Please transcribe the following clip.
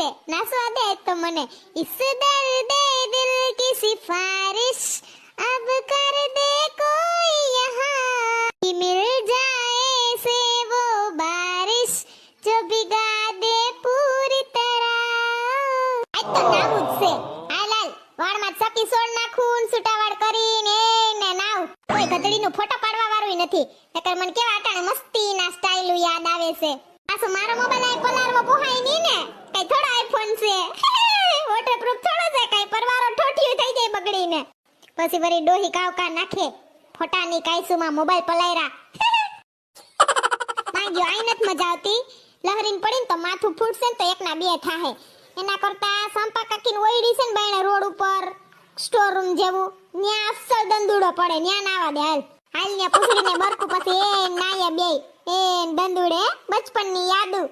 છે. નાસવા દે તો મને. ઇસ દર્દ દિલ કી સિફારિશ. અબ કર દે કોઈ યહાં. મિલ જાએ સે વો બારિશ. જો બિગા દે પૂરી તરહ. આજ તો નાવું જ છે. હાલાલ વાળમાં ચકી સોડ નાખું સુટાવાડ કરીને ને નાવ કોઈ ગધડીનો ફોટો પાડવા વાળું નથી. નકર મને કેવા અટાણે મસ્તીના સ્ટાઈલ યાદ આવે છે. પાછો મારો મોબાઈલ આઈ પલારવો પોહાય બગડીને પછી વળી ડોહી કાવકા નાખે. ફોટાની કાઈસુમાં મોબાઈલ પલાયરા. માંગ્યો, આઈ નથી મજા આવતી. લહરીન પડીને તો માથું ફૂટશે ને તો એકના બે થાહે. એના કરતા સંપા કાકીને ઓઈડી છે ને બાયણે રોડ ઉપર સ્ટોર રૂમ જેવું. ન્યા અસલ દંદુડો પડે. ન્યા નાવા દે હાલ. હાલ ન્યા પૂછડીને બરકુ પછી એ નાયા બે એ દંદુડે બચપણની યાદો.